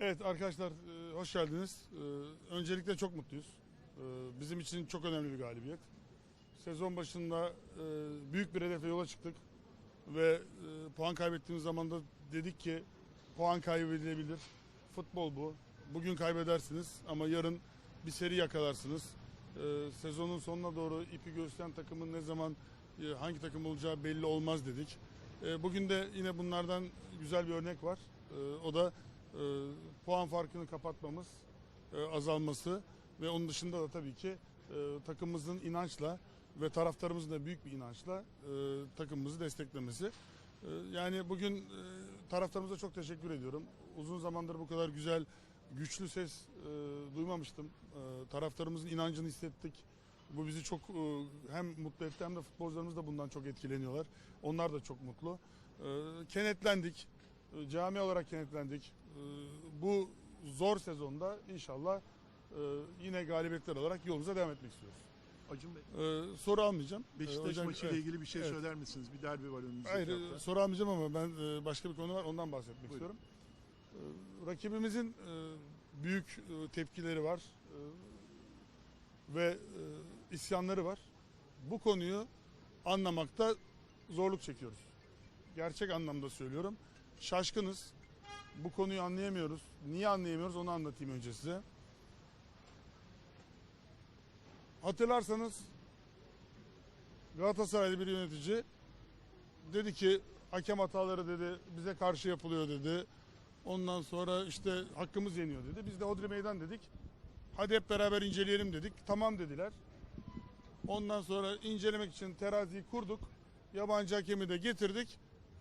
Evet arkadaşlar e, hoş geldiniz. E, Öncelikle çok mutluyuz. E, Bizim için çok önemli bir galibiyet. Sezon başında büyük bir hedefle yola çıktık ve puan kaybettiğimiz zaman da dedik ki puan kaybedilebilir. Futbol bu. Bugün kaybedersiniz ama yarın bir seri yakalarsınız. Sezonun sonuna doğru ipi gösteren takımın ne zaman hangi takım olacağı belli olmaz dedik. Bugün de yine bunlardan güzel bir örnek var. O da e, puan farkını kapatmamız, e, azalması ve onun dışında da tabii ki e, takımımızın inançla ve taraftarımızın da büyük bir inançla e, takımımızı desteklemesi. E, yani bugün e, taraftarımıza çok teşekkür ediyorum. Uzun zamandır bu kadar güzel, güçlü ses e, duymamıştım. E, taraftarımızın inancını hissettik. Bu bizi çok e, hem mutlu etti hem de futbolcularımız da bundan çok etkileniyorlar. Onlar da çok mutlu. E, kenetlendik. E, Cami olarak kenetlendik. E, Bu zor sezonda inşallah e, yine galibiyetler olarak yolumuza devam etmek istiyoruz. Acun Bey, E, Soru almayacağım. E, Beşiktaş hocam- maçıyla evet. ilgili bir şey evet. söyler misiniz? Bir derbi var önümüzdeki Hayır hafta. e, soru almayacağım ama ben e, başka bir konu var ondan bahsetmek Buyurun. istiyorum. E, Rakibimizin e, büyük e, tepkileri var e, ve e, isyanları var. Bu konuyu anlamakta zorluk çekiyoruz. Gerçek anlamda söylüyorum. Şaşkınız. Bu konuyu anlayamıyoruz. Niye anlayamıyoruz onu anlatayım önce size. Hatırlarsanız Galatasaraylı bir yönetici dedi ki hakem hataları dedi bize karşı yapılıyor dedi. Ondan sonra işte hakkımız yeniyor dedi. Biz de Hodri Meydan dedik. Hadi hep beraber inceleyelim dedik. Tamam dediler. Ondan sonra incelemek için teraziyi kurduk. Yabancı hakemi de getirdik.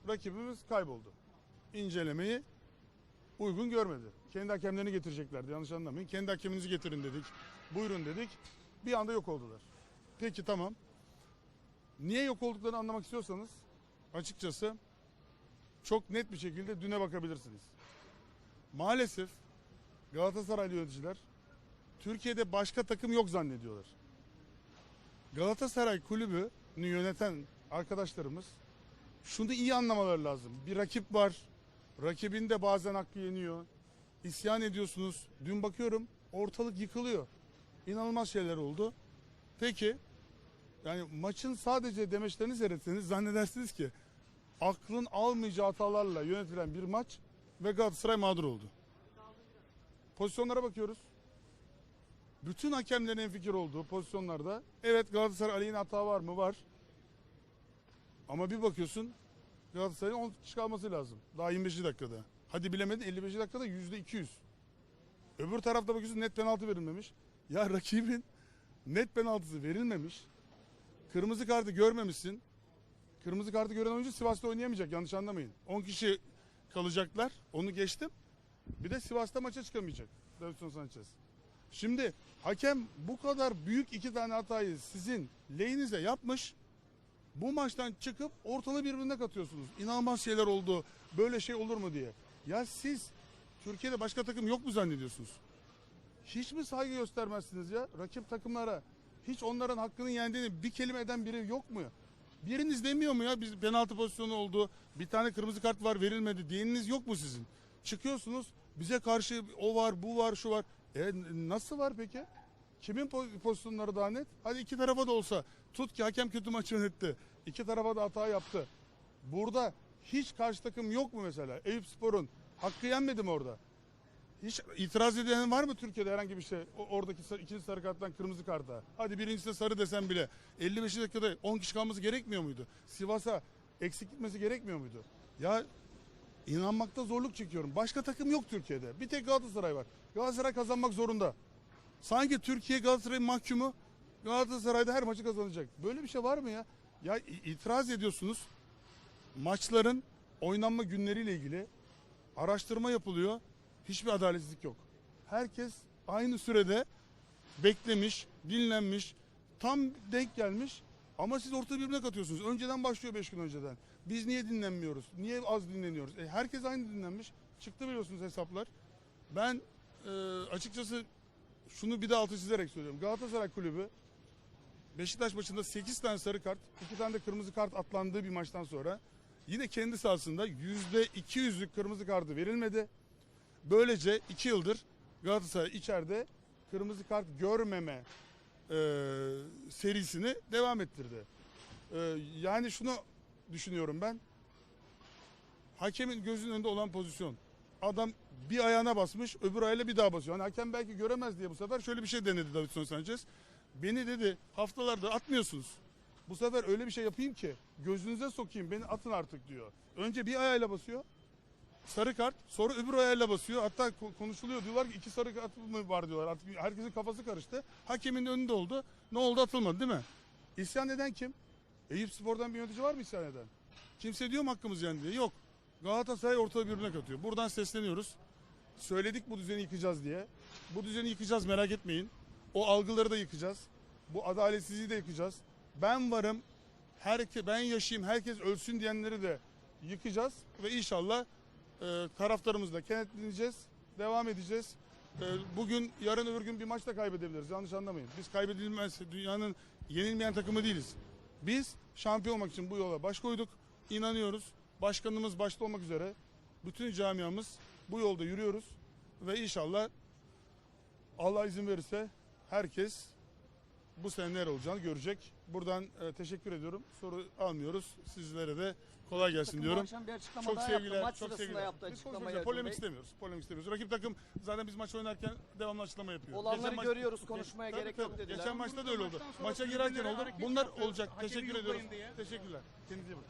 Rakibimiz kayboldu. İncelemeyi uygun görmedi. Kendi hakemlerini getireceklerdi yanlış anlamayın. Kendi hakeminizi getirin dedik. Buyurun dedik. Bir anda yok oldular. Peki tamam. Niye yok olduklarını anlamak istiyorsanız açıkçası çok net bir şekilde düne bakabilirsiniz. Maalesef Galatasaraylı yöneticiler Türkiye'de başka takım yok zannediyorlar. Galatasaray kulübünü yöneten arkadaşlarımız şunu iyi anlamaları lazım. Bir rakip var. Rakibin de bazen hakkı yeniyor. İsyan ediyorsunuz. Dün bakıyorum ortalık yıkılıyor. İnanılmaz şeyler oldu. Peki yani maçın sadece demeçlerini seyretseniz zannedersiniz ki aklın almayacağı hatalarla yönetilen bir maç ve Galatasaray mağdur oldu. Pozisyonlara bakıyoruz. Bütün hakemlerin en fikir olduğu pozisyonlarda evet Galatasaray aleyhine hata var mı? Var. Ama bir bakıyorsun Galatasaray'ın 10 kişi kalması lazım. Daha 25 dakikada. Hadi bilemedin 55 dakikada %200. Öbür tarafta bakıyorsun net penaltı verilmemiş. Ya rakibin net penaltısı verilmemiş. Kırmızı kartı görmemişsin. Kırmızı kartı gören oyuncu Sivas'ta oynayamayacak yanlış anlamayın. 10 kişi kalacaklar. Onu geçtim. Bir de Sivas'ta maça çıkamayacak. Davinson Sanchez. Şimdi hakem bu kadar büyük iki tane hatayı sizin lehinize yapmış. Bu maçtan çıkıp ortalığı birbirine katıyorsunuz. İnanılmaz şeyler oldu. Böyle şey olur mu diye. Ya siz Türkiye'de başka takım yok mu zannediyorsunuz? Hiç mi saygı göstermezsiniz ya rakip takımlara? Hiç onların hakkının yendiğini bir kelime eden biri yok mu? Biriniz demiyor mu ya biz penaltı pozisyonu oldu, bir tane kırmızı kart var verilmedi diyeniniz yok mu sizin? Çıkıyorsunuz bize karşı o var, bu var, şu var. E nasıl var peki? Kimin po- pozisyonları daha net? Hadi iki tarafa da olsa. Tut ki hakem kötü maç yönetti. İki tarafa da hata yaptı. Burada hiç karşı takım yok mu mesela? Eyüp Spor'un hakkı yenmedi mi orada? Hiç itiraz eden var mı Türkiye'de herhangi bir şey? O, oradaki sarı, ikinci sarı karttan kırmızı karta. Hadi birincisine sarı desem bile 55 dakikada 10 kişi kalması gerekmiyor muydu? Sivas'a eksik gitmesi gerekmiyor muydu? Ya inanmakta zorluk çekiyorum. Başka takım yok Türkiye'de. Bir tek Galatasaray var. Galatasaray kazanmak zorunda. Sanki Türkiye Galatasaray'ın mahkumu Galatasaray'da her maçı kazanacak. Böyle bir şey var mı ya? Ya itiraz ediyorsunuz. Maçların oynanma günleriyle ilgili araştırma yapılıyor. Hiçbir adaletsizlik yok. Herkes aynı sürede beklemiş, dinlenmiş, tam denk gelmiş ama siz ortada birbirine katıyorsunuz. Önceden başlıyor 5 gün önceden. Biz niye dinlenmiyoruz? Niye az dinleniyoruz? E, herkes aynı dinlenmiş. Çıktı biliyorsunuz hesaplar. Ben e, açıkçası şunu bir de altı çizerek söylüyorum. Galatasaray Kulübü Beşiktaş maçında 8 tane sarı kart, 2 tane de kırmızı kart atlandığı bir maçtan sonra yine kendi sahasında %200'lük kırmızı kartı verilmedi. Böylece iki yıldır Galatasaray içeride kırmızı kart görmeme e, serisini devam ettirdi. E, yani şunu düşünüyorum ben. Hakemin gözünün önünde olan pozisyon. Adam bir ayağına basmış, öbür ayağıyla bir daha basıyor. Hani hakem belki göremez diye bu sefer şöyle bir şey denedi Davidson Sanchez. Beni dedi haftalarda atmıyorsunuz. Bu sefer öyle bir şey yapayım ki gözünüze sokayım beni atın artık diyor. Önce bir ayağıyla basıyor. Sarı kart sonra öbür ayağıyla basıyor. Hatta ko- konuşuluyor diyorlar ki iki sarı kart mı var diyorlar. Artık herkesin kafası karıştı. Hakemin önünde oldu. Ne oldu atılmadı değil mi? İsyan eden kim? Eyüp Spor'dan bir yönetici var mı isyan eden? Kimse diyor mu hakkımız yendi? Yok. Galatasaray ortada birbirine katıyor. Buradan sesleniyoruz. Söyledik bu düzeni yıkacağız diye. Bu düzeni yıkacağız merak etmeyin. O algıları da yıkacağız. Bu adaletsizliği de yıkacağız. Ben varım. Herke, ben yaşayayım herkes ölsün diyenleri de yıkacağız. Ve inşallah e, taraftarımızla kenetleneceğiz. Devam edeceğiz. E, bugün yarın öbür gün bir maç da kaybedebiliriz. Yanlış anlamayın. Biz kaybedilmez dünyanın yenilmeyen takımı değiliz. Biz şampiyon olmak için bu yola baş koyduk. İnanıyoruz. Başkanımız başta olmak üzere bütün camiamız bu yolda yürüyoruz ve inşallah Allah izin verirse herkes bu sene neler olacağını görecek. Buradan e, teşekkür ediyorum. Soru almıyoruz. Sizlere de kolay gelsin Takım diyorum. akşam bir açıklama Çok daha sevgiler, yaptı. Maç çok sevgiler. yaptı Biz konuşmayacağız, Polemik Bey. istemiyoruz. Polemik istemiyoruz. Rakip takım zaten biz maç oynarken devamlı açıklama yapıyor. Olanları Geçen maç- görüyoruz, konuşmaya Tabii, gerek tabii. yok dediler. Geçen maçta da öyle oldu. Maça girerken oldu. Bunlar olacak. Teşekkür ediyoruz. diye. Teşekkürler. Kendinize iyi bakın.